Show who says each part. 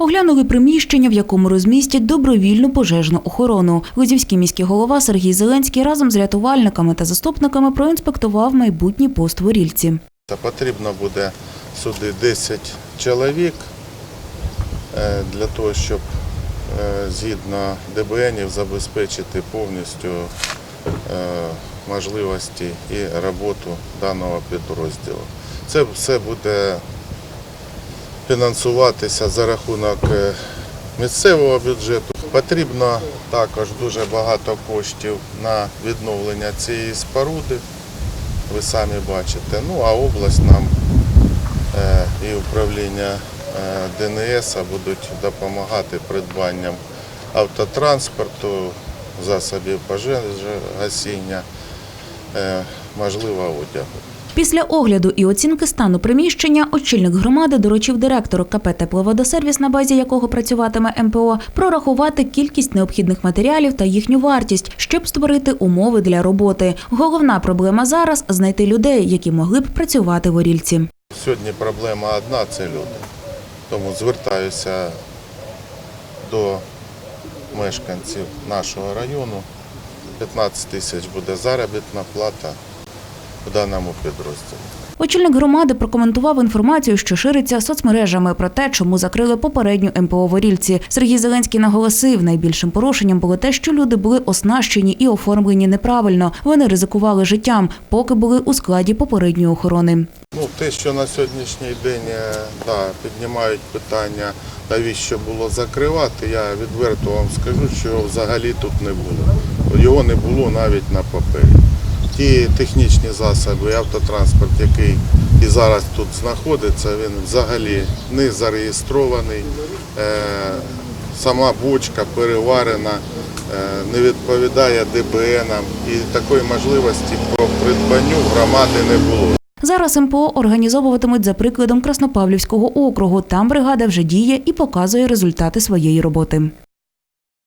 Speaker 1: Оглянули приміщення, в якому розмістять добровільну пожежну охорону. Лозівський міський голова Сергій Зеленський разом з рятувальниками та заступниками проінспектував майбутній пост в
Speaker 2: потрібно буде сюди 10 чоловік е, для того, щоб е, згідно ДБНів забезпечити повністю е, можливості і роботу даного підрозділу. Це все буде фінансуватися за рахунок е, місцевого бюджету. Потрібно також дуже багато коштів на відновлення цієї споруди ви самі бачите. Ну а область нам е, і управління е, ДНС будуть допомагати придбанням автотранспорту, засобів пожежогасіння, можливо, одягу.
Speaker 1: Після огляду і оцінки стану приміщення очільник громади доручив директору КП «Тепловодосервіс», на базі якого працюватиме МПО, прорахувати кількість необхідних матеріалів та їхню вартість, щоб створити умови для роботи. Головна проблема зараз знайти людей, які могли б працювати в Орільці.
Speaker 2: Сьогодні проблема одна це люди. Тому звертаюся до мешканців нашого району. 15 тисяч буде заробітна плата в даному підрозділі.
Speaker 1: Очільник громади прокоментував інформацію, що шириться соцмережами про те, чому закрили попередню МПО в Орільці. Сергій Зеленський наголосив, найбільшим порушенням було те, що люди були оснащені і оформлені неправильно. Вони ризикували життям, поки були у складі попередньої охорони.
Speaker 2: Ну, те, що на сьогоднішній день е, да, піднімають питання, навіщо було закривати, я відверто вам скажу, що його взагалі тут не було. Його не було навіть на папері. Ті технічні засоби, автотранспорт, який і зараз тут знаходиться, він взагалі не зареєстрований. Е, Сама бочка переварена, е, не відповідає ДБНам і такої можливості по придбанню громади не було.
Speaker 1: Зараз МПО організовуватимуть за прикладом Краснопавлівського округу. Там бригада вже діє і показує результати своєї роботи.